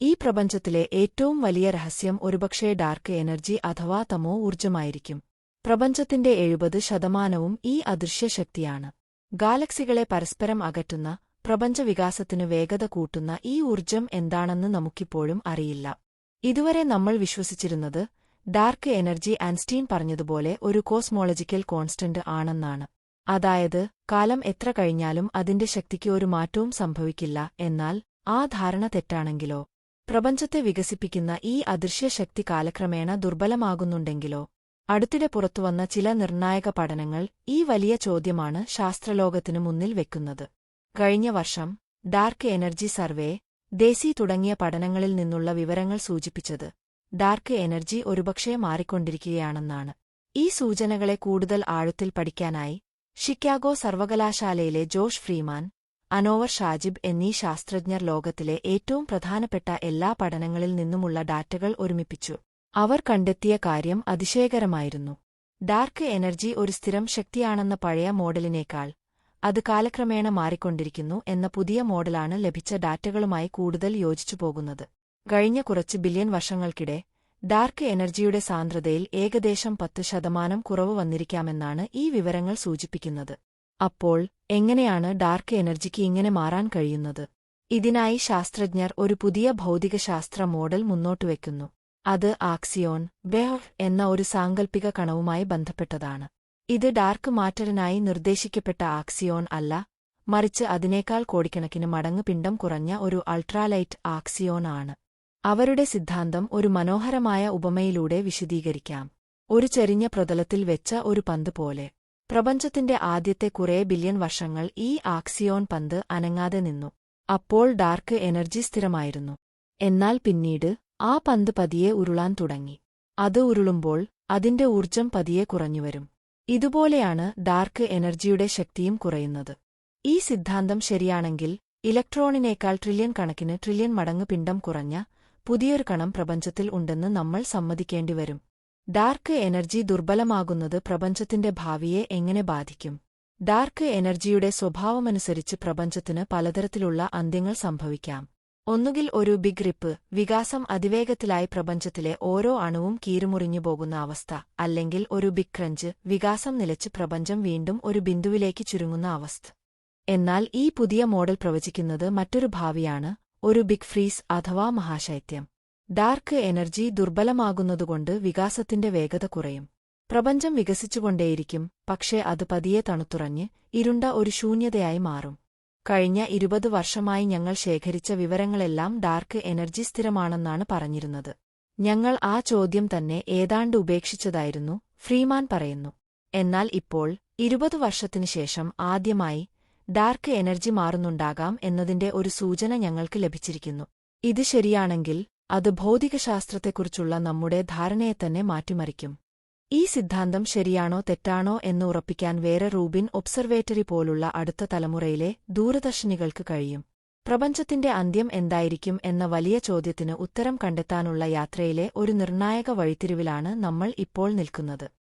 ഈ പ്രപഞ്ചത്തിലെ ഏറ്റവും വലിയ രഹസ്യം ഒരുപക്ഷേ ഡാർക്ക് എനർജി അഥവാ തമോ ഊർജമായിരിക്കും. പ്രപഞ്ചത്തിന്റെ എഴുപത് ശതമാനവും ഈ അദൃശ്യശക്തിയാണ് ഗാലക്സികളെ പരസ്പരം അകറ്റുന്ന പ്രപഞ്ചവികാസത്തിനു വേഗത കൂട്ടുന്ന ഈ ഊർജം എന്താണെന്ന് നമുക്കിപ്പോഴും അറിയില്ല. ഇതുവരെ നമ്മൾ വിശ്വസിച്ചിരുന്നത് ഡാർക്ക് എനർജി ആൻസ്റ്റീൻ പറഞ്ഞതുപോലെ ഒരു കോസ്മോളജിക്കൽ കോൺസ്റ്റന്റ് ആണെന്നാണ്. അതായത് കാലം എത്ര കഴിഞ്ഞാലും അതിന്റെ ശക്തിക്ക് ഒരു മാറ്റവും സംഭവിക്കില്ല എന്നാൽ ആ ധാരണ തെറ്റാണെങ്കിലോ? പ്രപഞ്ചത്തെ വികസിപ്പിക്കുന്ന ഈ അദൃശ്യശക്തി കാലക്രമേണ ദുർബലമാകുന്നുണ്ടെങ്കിലോ? അടുത്തിടെ പുറത്തുവന്ന ചില നിർണായക പഠനങ്ങൾ ഈ വലിയ ചോദ്യമാണ് ശാസ്ത്രലോകത്തിനു മുന്നിൽ വെക്കുന്നത്. കഴിഞ്ഞ വർഷം ഡാർക്ക് എനർജി സർവേ ദേശി തുടങ്ങിയ പഠനങ്ങളിൽ നിന്നുള്ള വിവരങ്ങൾ സൂചിപ്പിച്ചത് ഡാർക്ക് എനർജി ഒരുപക്ഷേ മാറിക്കൊണ്ടിരിക്കുകയാണെന്നാണ്. ഈ സൂചനകളെ കൂടുതൽ ആഴത്തിൽ പഠിക്കാനായി ഷിക്കാഗോ സർവകലാശാലയിലെ ജോഷ് ഫ്രീമാൻ അനോവർ ഷാജിബ് എന്നീ ശാസ്ത്രജ്ഞർ ലോകത്തിലെ ഏറ്റവും പ്രധാനപ്പെട്ട എല്ലാ പഠനങ്ങളിൽ നിന്നുമുള്ള ഡാറ്റകൾ ഒരുമിപ്പിച്ചു. അവർ കണ്ടെത്തിയ കാര്യം അതിശയകരമായിരുന്നു. ഡാർക്ക് എനർജി ഒരു സ്ഥിരം ശക്തിയാണെന്ന പഴയ മോഡലിനേക്കാൾ അത് കാലക്രമേണ മാറിക്കൊണ്ടിരിക്കുന്നു എന്ന പുതിയ മോഡലാണ് ലഭിച്ച ഡാറ്റകളുമായി കൂടുതൽ യോജിച്ചു പോകുന്നത്. കഴിഞ്ഞ കുറച്ച് ബില്യൺ വർഷങ്ങൾക്കിടെ ഡാർക്ക് എനർജിയുടെ സാന്ദ്രതയിൽ ഏകദേശം പത്ത് ശതമാനം കുറവ് വന്നിരിക്കാമെന്നാണ് ഈ വിവരങ്ങൾ സൂചിപ്പിക്കുന്നത്. അപ്പോൾ എങ്ങനെയാണ് ഡാർക്ക് എനർജിക്ക് ഇങ്ങനെ മാറാൻ കഴിയുന്നത്? ഇതിനായി ശാസ്ത്രജ്ഞർ ഒരു പുതിയ ഭൗതികശാസ്ത്ര മോഡൽ മുന്നോട്ടുവെക്കുന്നു അത് ആക്സിയോൺ ബെഹ് എന്ന ഒരു സാങ്കൽപ്പിക കണവുമായി ബന്ധപ്പെട്ടതാണ്. ഇത് ഡാർക്ക് മാറ്ററിനായി നിർദ്ദേശിക്കപ്പെട്ട ആക്സിയോൺ അല്ല മറിച്ച് അതിനേക്കാൾ കോടിക്കണക്കിന് മടങ്ങ് പിണ്ടം കുറഞ്ഞ ഒരു അൾട്രാലൈറ്റ് ആക്സിയോൺ ആണ്. അവരുടെ സിദ്ധാന്തം ഒരു മനോഹരമായ ഉപമയിലൂടെ വിശദീകരിക്കാം. ഒരു ചെരിഞ്ഞ പ്രതലത്തിൽ വെച്ച ഒരു പന്ത് പോലെ. പ്രപഞ്ചത്തിന്റെ ആദ്യത്തെ കുറേ ബില്യൺ വർഷങ്ങൾ ഈ ആക്സിയോൺ പന്ത് അനങ്ങാതെ നിന്നു. അപ്പോൾ ഡാർക്ക് എനർജി സ്ഥിരമായിരുന്നു. എന്നാൽ പിന്നീട് ആ പന്ത് പതിയെ ഉരുളാൻ തുടങ്ങി. അത് ഉരുളുമ്പോൾ അതിന്റെ ഊർജം പതിയെ കുറഞ്ഞുവരും. ഇതുപോലെയാണ് ഡാർക്ക് എനർജിയുടെ ശക്തിയും കുറയുന്നത്. ഈ സിദ്ധാന്തം ശരിയാണെങ്കിൽ ഇലക്ട്രോണിനേക്കാൾ ട്രില്യൺ കണക്കിന് ട്രില്യൺ മടങ്ങ് പിണ്ഡം കുറഞ്ഞ പുതിയൊരു കണം പ്രപഞ്ചത്തിൽ ഉണ്ടെന്ന് നമ്മൾ സമ്മതിക്കേണ്ടിവരും. ഡാർക്ക് എനർജി ദുർബലമാകുന്നത് പ്രപഞ്ചത്തിന്റെ ഭാവിയെ എങ്ങനെ ബാധിക്കും? ഡാർക്ക് എനർജിയുടെ സ്വഭാവമനുസരിച്ച് പ്രപഞ്ചത്തിന് പലതരത്തിലുള്ള അന്ത്യങ്ങൾ സംഭവിക്കാം. ഒന്നുകിൽ ഒരു ബിഗ് റിപ്പ് വികാസം അതിവേഗത്തിലായി പ്രപഞ്ചത്തിലെ ഓരോ അണുവും കീറുമുറിഞ്ഞു പോകുന്ന അവസ്ഥ അല്ലെങ്കിൽ ഒരു ബിഗ് ക്രഞ്ച് വികാസം നിലച്ച് പ്രപഞ്ചം വീണ്ടും ഒരു ബിന്ദുവിലേക്ക് ചുരുങ്ങുന്ന അവസ്ഥ. എന്നാൽ ഈ പുതിയ മോഡൽ പ്രവചിക്കുന്നത് മറ്റൊരു ഭാവിയാണ് ഒരു ബിഗ് ഫ്രീസ് അഥവാ മഹാശൈത്യം. ഡാർക്ക് എനർജി ദുർബലമാകുന്നതുകൊണ്ട് വികാസത്തിന്റെ വേഗത കുറയും. പ്രപഞ്ചം വികസിച്ചുകൊണ്ടേയിരിക്കും പക്ഷേ അത് പതിയെ തണുത്തുറഞ്ഞ് ഇരുണ്ട ഒരു ശൂന്യതയായി മാറും. കഴിഞ്ഞ ഇരുപത് വർഷമായി ഞങ്ങൾ ശേഖരിച്ച വിവരങ്ങളെല്ലാം ഡാർക്ക് എനർജി സ്ഥിരമാണെന്നാണ് പറഞ്ഞിരുന്നത്. ഞങ്ങൾ ആ ചോദ്യം തന്നെ ഏതാണ്ട് ഉപേക്ഷിച്ചതായിരുന്നു ഫ്രീമാൻ പറയുന്നു. എന്നാൽ ഇപ്പോൾ ഇരുപത് വർഷത്തിനു ശേഷം ആദ്യമായി ഡാർക്ക് എനർജി മാറുന്നുണ്ടാകാം എന്നതിന്റെ ഒരു സൂചന ഞങ്ങൾക്ക് ലഭിച്ചിരിക്കുന്നു. ഇത് ശരിയാണെങ്കിൽ അത് ഭൗതികശാസ്ത്രത്തെക്കുറിച്ചുള്ള നമ്മുടെ ധാരണയെ തന്നെ മാറ്റിമറിക്കും. ഈ സിദ്ധാന്തം ശരിയാണോ തെറ്റാണോ എന്ന് ഉറപ്പിക്കാൻ വേറെ റൂബിൻ ഒബ്സർവേറ്ററി പോലുള്ള അടുത്ത തലമുറയിലെ ദൂരദർശിനികൾക്ക് കഴിയും. പ്രപഞ്ചത്തിന്റെ അന്ത്യം എന്തായിരിക്കും എന്ന വലിയ ചോദ്യത്തിന് ഉത്തരം കണ്ടെത്താനുള്ള യാത്രയിലെ ഒരു നിർണായക വഴിത്തിരിവിലാണ് നമ്മൾ ഇപ്പോൾ നിൽക്കുന്നത്.